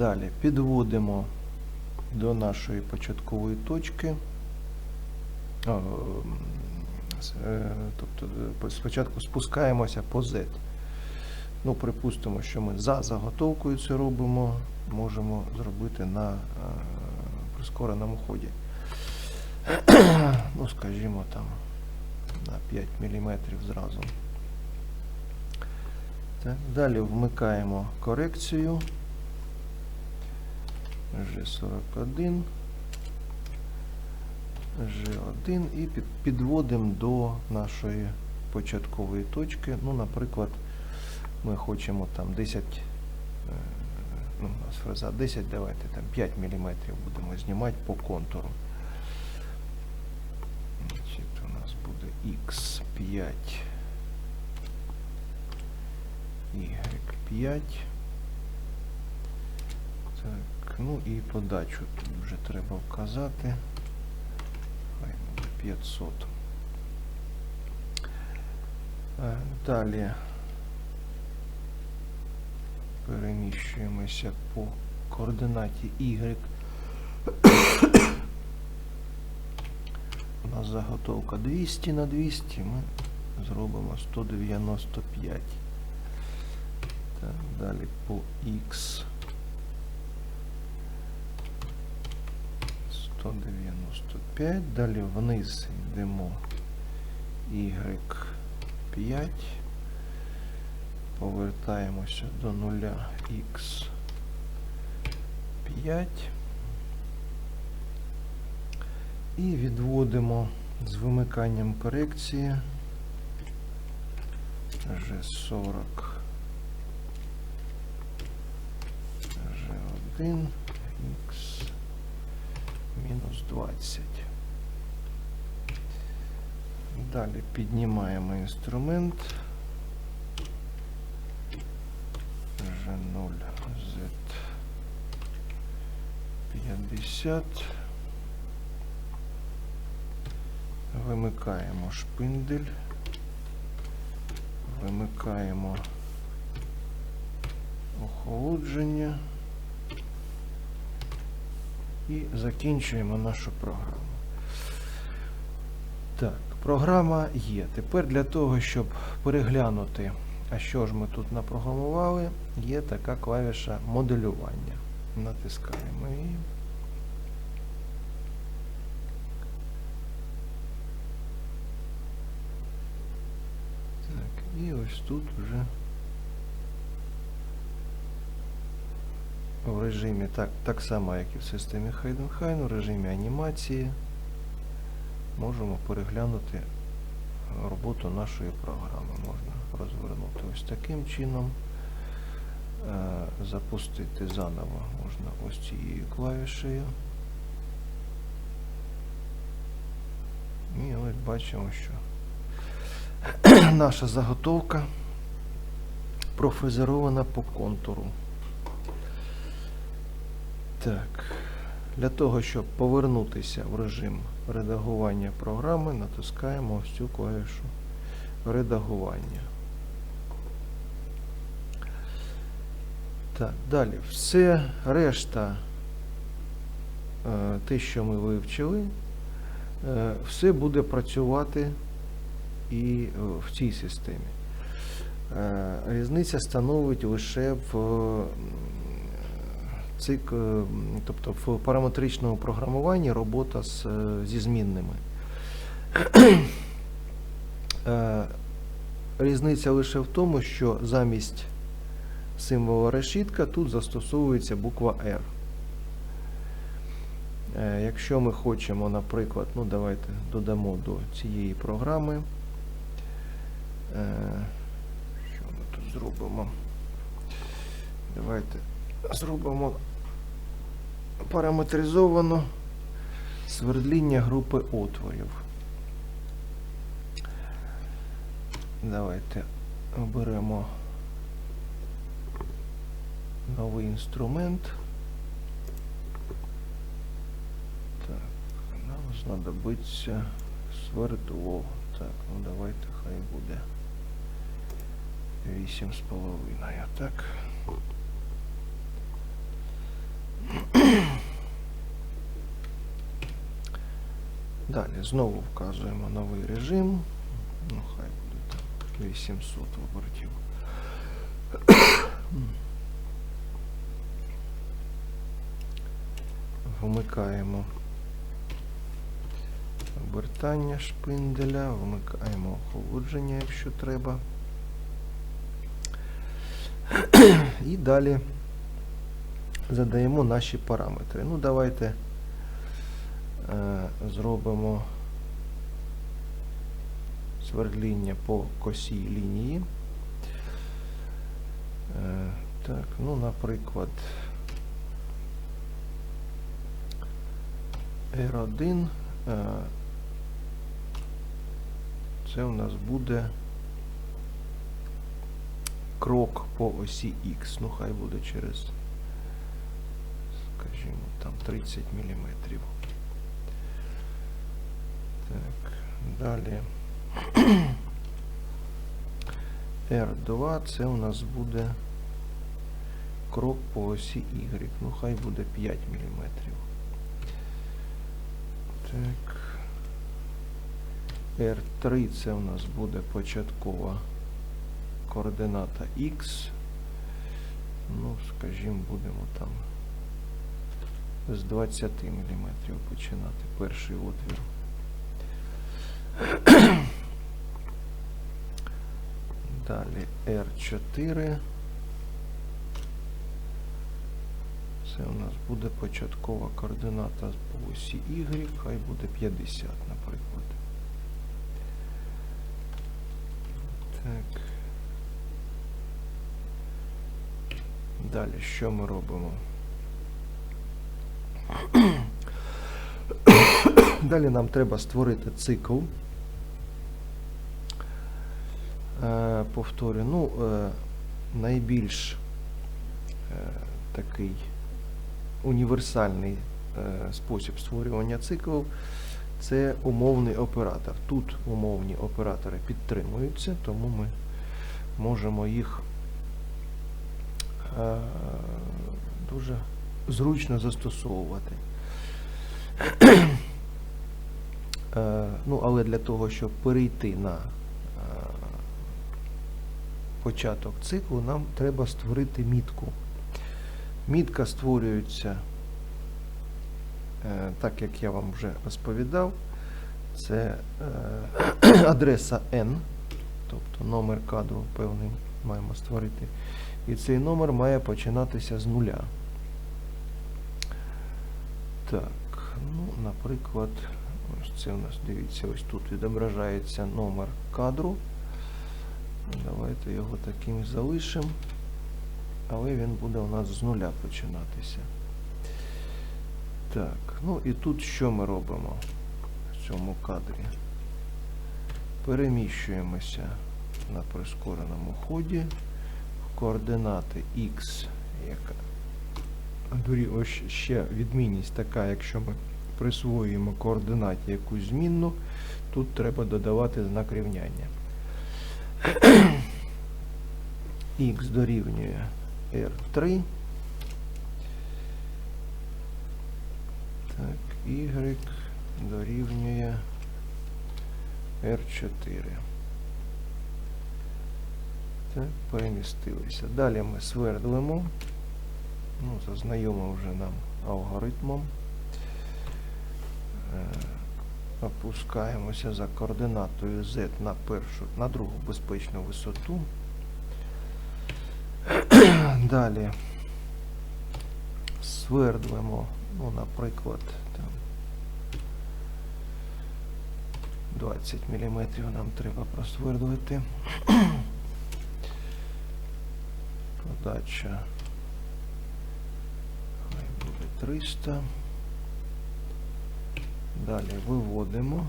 Далі підводимо до нашої початкової точки. Е, тобто е, спочатку спускаємося по Z. Ну, припустимо, що ми за заготовкою це робимо, можемо зробити на е, прискореному ході. ну, скажімо, там на 5 мм зразу. Так, далі вмикаємо корекцію. G41, G1 і під, підводимо до нашої початкової точки. Ну, наприклад, ми хочемо там 10, е, ну, у нас фреза 10, давайте там 5 мм будемо знімати по контуру. Значить, у нас буде X5, Y5. Так, ну і подачу тут вже треба вказати. Хай буде 500. Е, Далі переміщуємося по координаті Y. У нас заготовка 200 на 200, ми зробимо 195. Так, далі по X 195, далі вниз йдемо Y5, повертаємося до нуля X5 і відводимо з вимиканням корекції G40 G1 X мінус 20. Далі піднімаємо інструмент G0 Z50. Вимикаємо шпиндель. Вимикаємо охолодження. І закінчуємо нашу програму. Так, програма є. Тепер для того, щоб переглянути, а що ж ми тут напрограмували, є така клавіша моделювання. Натискаємо її. Так, і ось тут вже в режимі так, так само, як і в системі Heidenhain, у режимі анімації можемо переглянути роботу нашої програми. Можна розвернути ось таким чином. Е, Запустити заново можна ось цією клавішею. І ось бачимо, що наша заготовка профрезерована по контуру. Так, для того, щоб повернутися в режим редагування програми, натискаємо ось цю клавішу редагування. Так, далі. Все решта, е, те, що ми вивчили, е, все буде працювати і в цій системі. Е, Різниця становить лише в цик, е, тобто в параметричному програмуванні робота з, е, зі змінними. Е, Різниця лише в тому, що замість символа решітка тут застосовується буква R. Якщо ми хочемо, наприклад, ну давайте додамо до цієї програми. Що ми тут зробимо? Давайте зробимо параметризовано свердління групи отворів. Давайте оберемо новий інструмент. Так, нам знадобиться свердло. Так, ну давайте хай буде 8,5, так. Далі знову вказуємо новий режим. Ну, хай буде там 800 обертів. Вмикаємо обертання шпинделя, вмикаємо охолодження, якщо треба. І далі задаємо наші параметри. Ну, давайте зробимо свердління по косій лінії. Е, так, ну, наприклад, R1 е, це у нас буде крок по осі X. Ну, хай буде через, скажімо, там 30 мм. Так, далі. R2 це у нас буде крок по осі Y. Ну, хай буде 5 мм. Так. R3 це у нас буде початкова координата X. Ну, скажімо, будемо там з 20 мм починати перший отвір. Далі R4. Це у нас буде початкова координата по осі Y, хай буде 50, наприклад. Так. Далі що ми робимо? Далі нам треба створити цикл. Е, повторю, ну, е, найбільш е, такий універсальний спосіб створювання циклів це умовний оператор. Тут умовні оператори підтримуються, тому ми можемо їх дуже зручно застосовувати. Е, ну, але для того, щоб перейти на е, початок циклу, нам треба створити мітку. Мітка створюється, е, так як я вам вже розповідав, це адреса N, тобто номер кадру певний маємо створити. І цей номер має починатися з нуля. Так, ну, наприклад, це у нас, дивіться, ось тут відображається номер кадру. Давайте його таким залишимо. Але він буде у нас з нуля починатися. Так, ну і тут що ми робимо в цьому кадрі? Переміщуємося на прискореному ході в координати X, яка Дурі, ось ще відмінність така, якщо ми присвоюємо координаті якусь змінну, тут треба додавати знак рівняння. Х дорівнює R3. Так, Y дорівнює R4. Так, перемістилися. Далі ми свердлимо. Ну, за знайомим вже нам алгоритмом. Е, Опускаємося за координатою Z на першу, на другу безпечну висоту. Далі свердлимо, ну, наприклад, там 20 мм нам треба просвердлити. Подача хай буде 300. Далі виводимо.